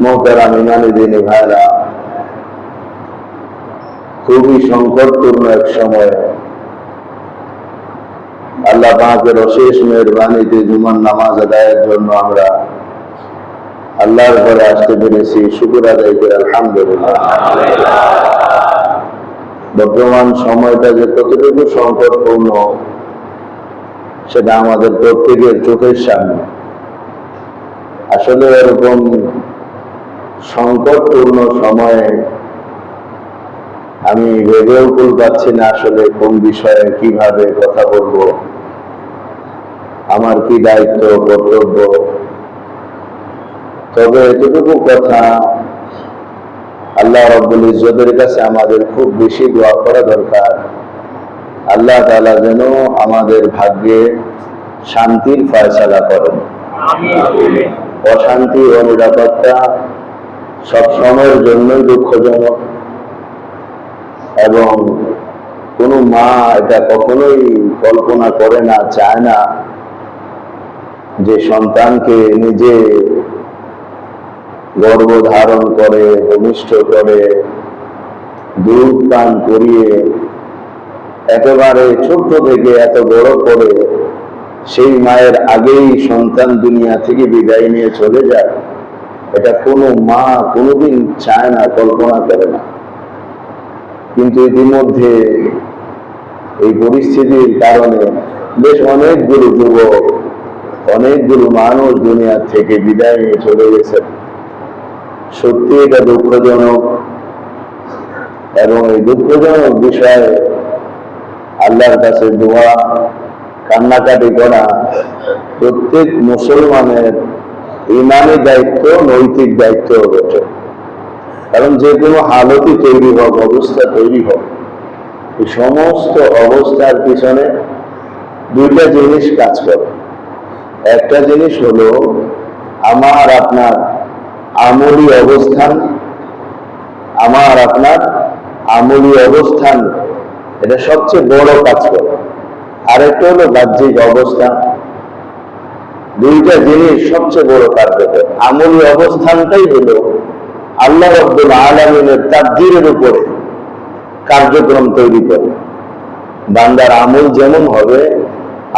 মোহতারাম ইমানি দিনী ভাইরা, খুবই সংকটপূর্ণ এক সময়। আল্লাহ পাকের অশেষ মেহরবানিতে জুমার নামাজ আদায়ের জন্য আমরা আল্লাহর ঘরে আসতে পেরেছি। শুকুর আদায় করে আলহামদুলিল্লাহ। বর্তমান সময়টা যে কতটুকু সংকটপূর্ণ, সেটা আমাদের প্রত্যেকের চোখের সামনে। আসলে এরকম সংকটপূর্ণ সময়ে আমি ভেবেও কুল পাচ্ছি না আসলে কোন বিষয়ে কীভাবে কথা বলব। আমার কি দায়িত্ব কর্তব্য? তবে এতটুকু কথা আল্লাহ রব্বুল ইজ্জতের কাছে আমাদের খুব বেশি দোয়া করা দরকার। আল্লাহ তাআলা যেন আমাদের ভাগ্যে শান্তির ফয়সালা করেন। অশান্তি ও নিরাপত্তা সব সময়ের জন্যই দুঃখজনক। এবং কোনো মা এটা কখনোই কল্পনা করে না, চায় না যে সন্তানকে নিজে গর্ভ ধারণ করে, ভূমিষ্ঠ করে, দুধ পান করিয়ে, একেবারে ছোট্ট থেকে এত বড় করে সেই মায়ের আগেই সন্তান দুনিয়া থেকে বিদায় নিয়ে চলে যায়। এটা কোনো মা কোনোদিন চায় না, কল্পনা করে না। কিন্তু ইতিমধ্যে এই পরিস্থিতির কারণে বেশ অনেকগুলো যুবক, অনেকগুলো মানুষ দুনিয়া থেকে বিদায় নিয়ে চলে গেছে। সত্যি এটা দুঃখজনক এবং এই দুঃখজনক বিষয়ে আল্লাহর কাছে দোয়া, কান্নাকাটি করা প্রত্যেক মুসলমানের ইমানি দায়িত্ব, নৈতিক দায়িত্ব বটে। কারণ যে কোনো হালতই তৈরি হোক, অবস্থা তৈরি হোক, এই সমস্ত অবস্থার পিছনে দুইটা জিনিস কাজ করে। একটা জিনিস হলো আমার আপনার আমলি অবস্থান। আমার আপনার আমলি অবস্থান, এটা সবচেয়ে বড় কাজ করে। আরেকটা হলো বাহ্যিক অবস্থা। দুইটা জিনিস সবচেয়ে বড় কার্যকর। আমলি অবস্থানটাই হলো আল্লাহ রব্দুল আলমিনের তাকদিরের উপরে কার্যক্রম তৈরি করে। বান্দার আমল যেমন হবে,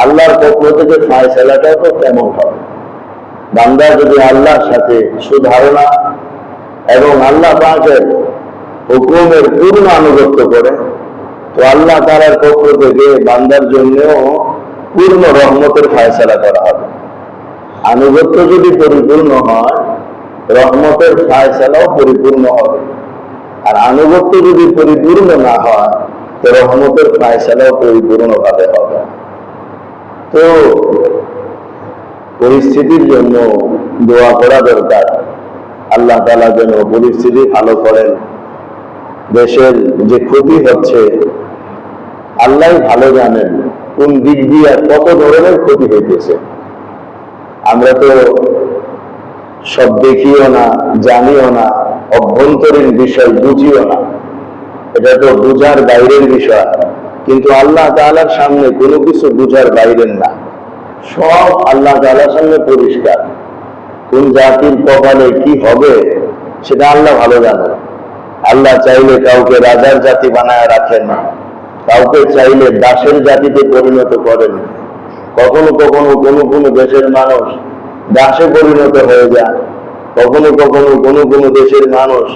আল্লাহর পক্ষ থেকে ফায়সালাটাও তো তেমন হবে। বান্দা যদি আল্লাহর সাথে সুধারণা এবং আল্লাহ পাকের হুকুমের পূর্ণ আনুগত্য করে, তো আল্লাহ তালার পক্ষ থেকে বান্দার জন্যও পূর্ণ রহমতের ফায়সালা করা হবে। আনুগত্য যদি পরিপূর্ণ হয়, রহমতের ফায়সালাও পরিপূর্ণ হবে। আর আনুগত্য যদি পরিপূর্ণ না হয়, তো রহমতের ফায়সালাও পরিপূর্ণভাবে হবে। তো পরিস্থিতির জন্য দোয়া করা দরকার। আল্লাহ তালা যেন পরিস্থিতি ভালো করেন। দেশের যে ক্ষতি হচ্ছে আল্লাহ ভালো জানেন কোন দিক দিয়ে কত ধরনের ক্ষতি হইতেছে। আমরা তো সব দেখিও না, জানিও না, অভ্যন্তরীণ বিষয় বুঝিও না। এটা তো বুঝার বাইরের বিষয়। কিন্তু আল্লাহ তালার সামনে কোনো কিছু বুঝার বাইরের না। সব আল্লাহ তালার সামনে পরিষ্কার। কোন জাতির কপালে কি হবে, সেটা আল্লাহ ভালো জানে। আল্লাহ চাইলে কাউকে রাজার জাতি বানায় রাখেন কাউকে চাইলে দাসের জাতিতে পরিণত করেন কখনো কখনো কোনো কোনো দেশের মানুষ দাসে পরিণত হয়ে যায়। কখনো কখনো কোনো কোনো দেশের মানুষ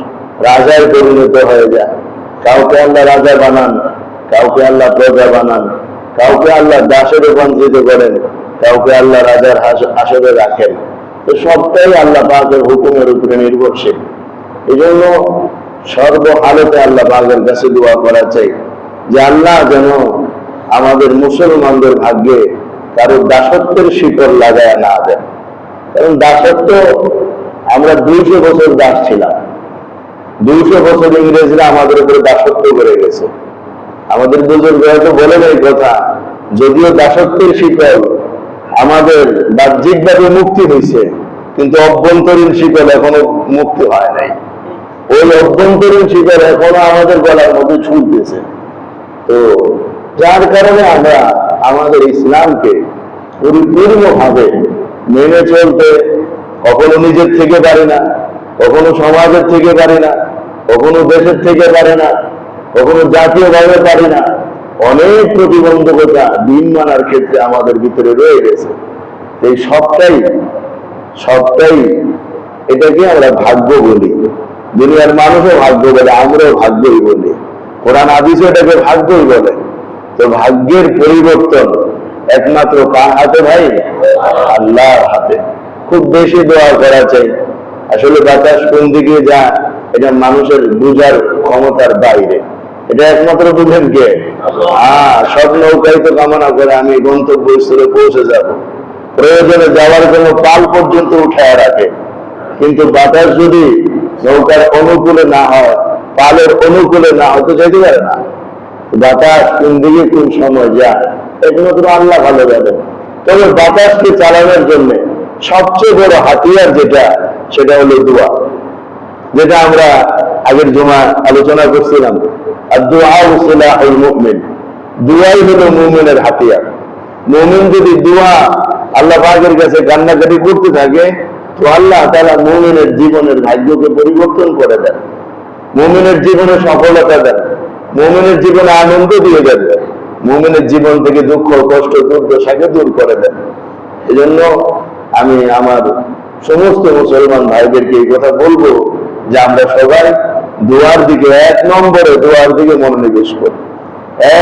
রাজায় পরিণত হয়ে যায়। কাউকে আল্লাহ রাজা বানান, কাউকে আল্লাহ প্রজা বানান, কাউকে আল্লাহ দাসে রূপান্তরিত করেন, কাউকে আল্লাহ রাজার আসরে রাখেন। তো সবটাই আল্লাহ পাকের হুকুমের উপরে নির্ভরশীল। এই জন্য সর্বহালতে আল্লাহ পাকের কাছে দোয়া করা চাই যে আল্লাহ যেন আমাদের মুসলমানদের ভাগ্যে কারও দাসত্বের শিকড় লাগায় না দেন কারণ দাসত্ব, আমরা দুইশো বছর দাস ছিলাম। দুইশো বছর ইংরেজরা আমাদের উপরে দাসত্ব করে গেছে। আমাদের বুজুর্গ হয়তো বলেন এই কথা, যদিও দাসত্বের শিকল আমাদের বাহ্যিকভাবে মুক্তি হয়েছে, কিন্তু অভ্যন্তরীণ শিকল এখনও মুক্তি হয় নাই। ওই অভ্যন্তরীণ শিকল এখনও আমাদের গলার মধ্যে ছুটতেছে তো যার কারণে আমরা আমাদের ইসলামকে পরিপূর্ণভাবে মেনে চলতে কখনো নিজের থেকে পারি না, কখনো সমাজের থেকে পারি না, কখনো দেশের থেকে পারে না, কখনো জাতীয়ভাবে পারি না। অনেক প্রতিবন্ধকতা দিন মানার ক্ষেত্রে আমাদের ভিতরে রয়ে গেছে। এই সবটাই সবটাই এটাকে আমরা ভাগ্য বলি। দুনিয়ার মানুষও ভাগ্য বলে, আমরাও ভাগ্যই বলি। কোরআন আদিস এটাকে ভাগ্যই বলে। তো ভাগ্যের পরিবর্তন একমাত্র কার হাতে ভাই? আল্লাহর হাতে। খুব বেশি দোয়া করা চাই আসলে বাতাস কোন দিকে যা এটা মানুষের বুঝার ক্ষমতার বাইরে। এটা একমাত্র বুঝেন কে? হ্যাঁ সব নৌকাই তো কামনা করে আমি গন্তব্যস্থলে পৌঁছে যাব। প্রয়োজনে যাওয়ার জন্য পাল পর্যন্ত উঠায় রাখে। কিন্তু বাতাস যদি নৌকার অনুকূলে না হয়, পালের অনুকূলে না হতে চাইতে পারে না। বাতাস কোন দিকে, কোন সময় যায় একমাত্র আল্লাহ ভালো যাবে তবে বাতাসকে চালানোর জন্য সবচেয়ে বড় হাতিয়ার যেটা, সেটা হলো দোয়া। যেটা আমরা আগের জমা আলোচনা করছিলাম। আর দোয়া সিলাহুল মুভমেন্ট দোয়াই হলো মুমিনের হাতিয়ার। মুমিন যদি দোয়া আল্লাহ পাকের কাছে কান্নাকাটি করতে থাকে, তো আল্লাহ তারা মুমিনের জীবনের ভাগ্যকে পরিবর্তন করে দেন। মুমিনের জীবনে সফলতা দেন। মুমিনের জীবনে আনন্দ দিয়ে দেন মুমিনের জীবন থেকে দুঃখ, কষ্ট, দুর্দশাকে দূর করে দেন। এজন্য আমি আমার সমস্ত মুসলমান ভাইদেরকে এই কথা বলব যে আমরা সবাই দোয়ার দিকে, এক নম্বরে দোয়ার দিকে মনোনিবেশ করি।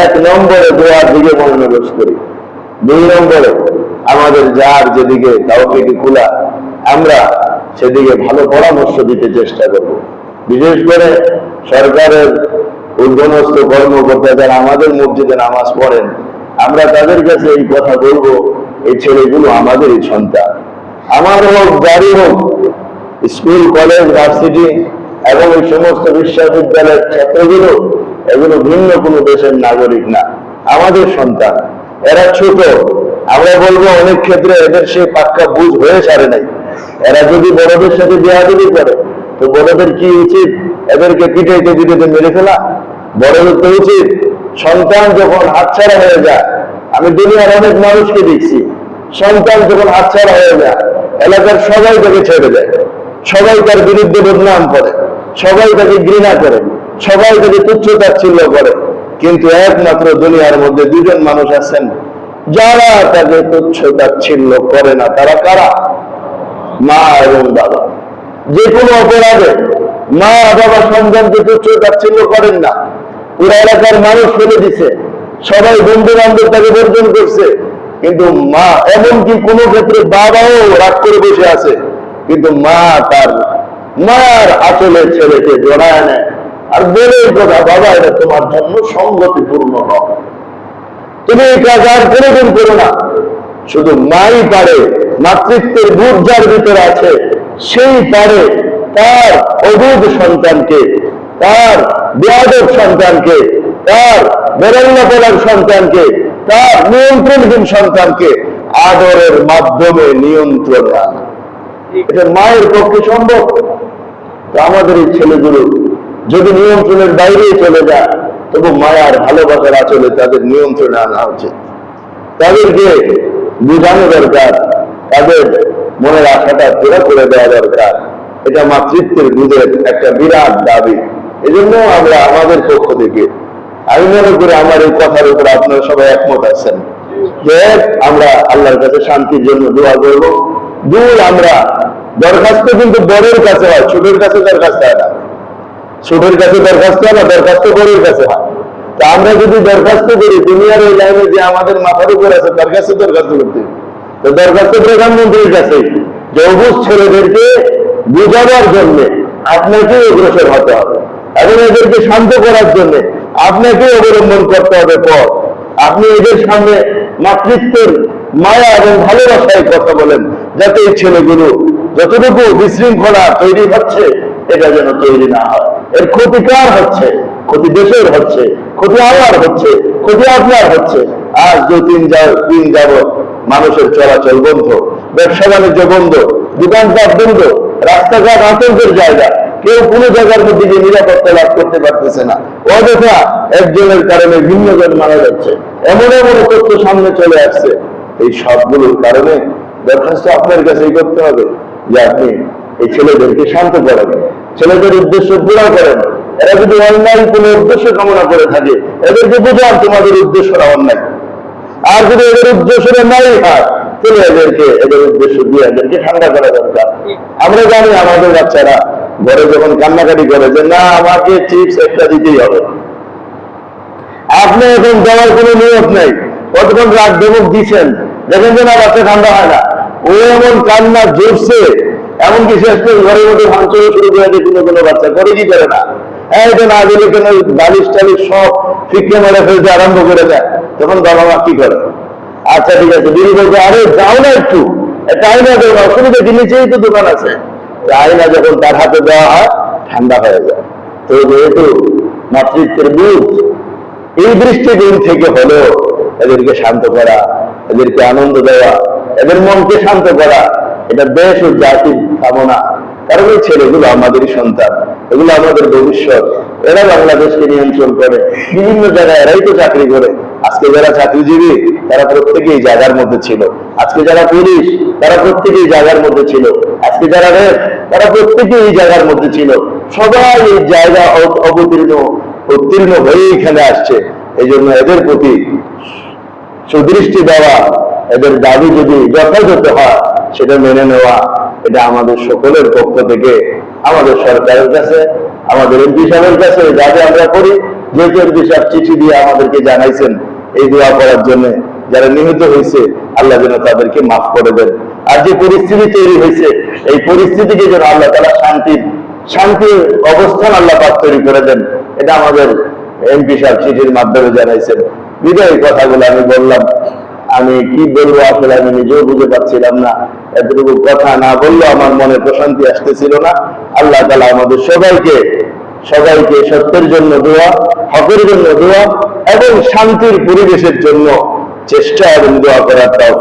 এক নম্বরে দোয়ার দিকে মনোনিবেশ করি। দুই নম্বরে আমাদের যার যেদিকে কাউকে খোলা, আমরা সেদিকে ভালো পরামর্শ দিতে চেষ্টা করব। বিশেষ করে সরকারের উদ্গনস্থ কর্মকর্তা যারা আমাদের মসজিদে নামাজ পড়েন, আমরা তাদের কাছে এই কথা বলব, এই ছেলেগুলো আমাদেরই সন্তান। আমার হোক গাড়ি হোক, স্কুল, কলেজ, ভার্সিটি এবং এই সমস্ত বিশ্ববিদ্যালয়ের ছাত্রগুলো, এগুলো ভিন্ন কোনো দেশের নাগরিক না, আমাদের সন্তান। এরা ছোট, আমরা বলব অনেক ক্ষেত্রে এদের সে পাক্কা বুঝ হয়ে সারে নাই। এরা যদি বড়দের সাথে দেয়াদি করে, তো বড়দের কি উচিত? এদেরকে পিটাইতে পিটাইতে মেরে ফেলা? বড়দের তো উচিত। সন্তান যখন হাতছাড়া হয়ে যায়, আমি দুনিয়ার অনেক মানুষকে দেখছি, সন্তান যখন হাতছাড়া হয়ে যায়, এলাকার সবাই তাকে ছেড়ে দেয়। সবাই তার বিরুদ্ধে বদনাম করে, সবাই তাকে ঘৃণা করে, সবাই তাকে তুচ্ছ তাচ্ছিল্য করে। কিন্তু একমাত্র দুনিয়ার মধ্যে দুজন মানুষ আছেন, যারা তাকে তুচ্ছ তাচ্ছিল্য করে না। তারা কারা? মা এবং বাবা। যে কোনো অপরাধে মা বাবা সন্তানকে তুচ্ছ তাচ্ছিল্য করেন না। পুরো এলাকার মানুষ ফেলে দিছে। সবাই বন্ধু বান্ধব তাকে বর্জন করছে। কিন্তু মা এমনকি কোনো ক্ষেত্রে বাবাও রাগ করে বসে আছে। কিন্তু মা তার মার আসলে ছেলেকে জড়ায় নেয়। আর বলে কথা, বাবা, এটা তোমার জন্য সঙ্গতিপূর্ণ নয়। তুমি এই কাজ আর কোনোদিন করো না। শুধু মাই পারে, মাতৃত্বের বুধ যার ভিতরে আছে, সেই পারে তার অবুধ সন্তানকে, তার বেয়াদব সন্তানকে, তার বেরল্লা সন্তানকে, তার নিয়ন্ত্রণহীন সন্তানকে আদরের মাধ্যমে নিয়ন্ত্রণ আনা এটা মায়ের পক্ষে সম্ভব। আমাদের এই ছেলেগুলো যদি নিয়ন্ত্রণের বাইরে চলে যায়, তবু মায়ার ভালোবাসার আচলে তাদের নিয়ন্ত্রণে আনা উচিত। তাদেরকে বোঝানো দরকার, তাদের মনের আশাটা পুরো করে দেওয়া দরকার। এটা মাতৃত্বের দুধের একটা বিরাট দাবি। এজন্য আমরা আমাদের পক্ষ থেকে, আমি মনে করি আমার এই কথার উপর আপনারা সবাই একমত আছেন। যে আমরা আল্লাহর কাছে শান্তির জন্য দোয়া করব। দুই, আমরা দরখাস্ত কিন্তু বড়ের কাছে হয়, ছোটের কাছে দরখাস্ত হয় না। ছোটের কাছে দরখাস্ত হয় না, দরখাস্ত বড়ের কাছে হয়। আমরা যদি দরখাস্ত করি, দুনিয়ার ওই লাইনে যে আমাদের মাথার উপর আছে তার কাছে দরখাস্ত করতে। তো দরখাস্ত প্রধানমন্ত্রীর কাছে, যে ছেলেদেরকে বুঝাবার জন্য আপনাকে অগ্রসর হতে হবে। এবং এদেরকে শান্ত করার জন্য আপনাকে অবলম্বন করতে হবে পথ। আপনি এদের সামনে মাতৃত্বের মায়া এবং ভালোবাসায় কথা বলেন, যাতে এই ছেলেগুলো যতটুকু বিশৃঙ্খলা তৈরি হচ্ছে, এটা যেন তৈরি না হয়। এর ক্ষতিকার হচ্ছে ক্ষতি দেশের হচ্ছে ক্ষতি আমার হচ্ছে ক্ষতি আপনার হচ্ছে? আজ দু তিন যাও দিন যাব মানুষের চলাচল বন্ধ, ব্যবসা বাণিজ্য বন্ধ, দোকানপাট বন্ধ, রাস্তাঘাট আতঙ্কের জায়গা। কেউ কোনো জায়গার মধ্যে গিয়ে নিরাপত্তা লাভ করতে পারতেছে না। অযথা একজনের কারণে ভিন্ন জন মারা যাচ্ছে। এমন এমন তথ্য সামনে চলে আসছে। এই সবগুলোর কারণে দরখাস্ত আপনার কাছেই করতে হবে যে আপনি এই ছেলেদেরকে শান্ত করেন। ছেলেদের উদ্দেশ্য পুরা করেন। এরা যদি অন্যায় কোনো উদ্দেশ্য কামনা করে থাকে, এদেরকে বুঝান তোমাদের উদ্দেশ্যটা অন্যায়। আর যদি এদের উদ্দেশ্যটা নাই, হয়, তাহলে এদেরকে, এদের উদ্দেশ্য দিয়ে এদেরকে ঠান্ডা করা দরকার। আমরা জানি আমাদের বাচ্চারা ঘরে যখন কান্নাকাটি করে যে, না, আমাকে চিপস একটা দিতেই হবে আপনি এখন দেওয়ার কোনো নিয়ত নেই। কতক্ষণ রাত দেবক দিচ্ছেন? দেখেন যে না বাচ্চা ঠান্ডা হয় না। ও এমন কান্না জোরছে এমনকি শেষ করে ঘরের মধ্যে ভাঙচুর শুরু করে দিয়ে কোনো কোনো বাচ্চা করে কি করে না। হ্যাঁ এটা না কেন বালিশ টালিশ সব ফিকে মেরে ফেলতে আরম্ভ করে দেয়? তখন বাবা মা কি করে? আচ্ছা ঠিক আছে, দিদি বলছে, আরে, যাও না একটু। তাই না দেবো অসুবিধা কি নিচেই তো দোকান আছে। তাই না যখন তার হাতে দেওয়া হয়, ঠান্ডা হয়ে যায়। তো যেহেতু মাতৃত্বের বুঝ, এই দৃষ্টিকোণ থেকে হলো এদেরকে শান্ত করা, এদেরকে আনন্দ দেওয়া, এদের মনকে শান্ত করা, এটা দেশ ও জাতির কামনা। কারণ এই ছেলেগুলো আমাদেরই সন্তান। এগুলো আমাদের ভবিষ্যৎ। এরা বাংলাদেশকে নিয়ন্ত্রণ করে। বিভিন্ন জায়গায় এরাই তো চাকরি করে। আজকে যারা চাকরিজীবী, তারা প্রত্যেকেই জায়গার মধ্যে ছিল। আজকে যারা পুলিশ, তারা প্রত্যেকেই জায়গার মধ্যে ছিল। আজকে যারা রেপ তারা প্রত্যেকেই এই জায়গার মধ্যে ছিল। সবাই এই জায়গা অবতীর্ণ, উত্তীর্ণ হয়ে এখানে আসছে। এই জন্য এদের প্রতি সুদৃষ্টি দেওয়া, এদের দাবি যদি যথাযথ হয়, সেটা মেনে নেওয়া, এটা আমাদের সকলের পক্ষ থেকে আমাদের সরকারের কাছে, আমাদের এমপি সাহেবের কাছে যাতে আমরা করি। যেহেতু এমপি সাহেব চিঠি দিয়ে আমাদেরকে জানাইছেন, এই দোয়া করার জন্য যারা নিহত হয়েছে, আল্লাহ যেন তাদেরকে মাফ করে দেন। আর যে পরিস্থিতি তৈরি হয়েছে, এই পরিস্থিতিকে যেন আল্লাহ তারা শান্তির শান্তির অবস্থান আল্লাহ পাক তৈরি করে দেন, এটা আমাদের এমপি সাহেব চিঠির মাধ্যমে জানাইছেন। বিদায় কথাগুলো আমি বললাম। আমি কি বলব আসলে আমি নিজেও বুঝে পাচ্ছিলাম না। এতটুকু কথা না বললে আমার মনে প্রশান্তি আসতেছিল না। আল্লাহ তালা আমাদের সবাইকে সবাইকে সত্যের জন্য দোয়া, হকের জন্য দোয়া এবং শান্তির পরিবেশের জন্য চেষ্টা এবং দোয়া করার তাও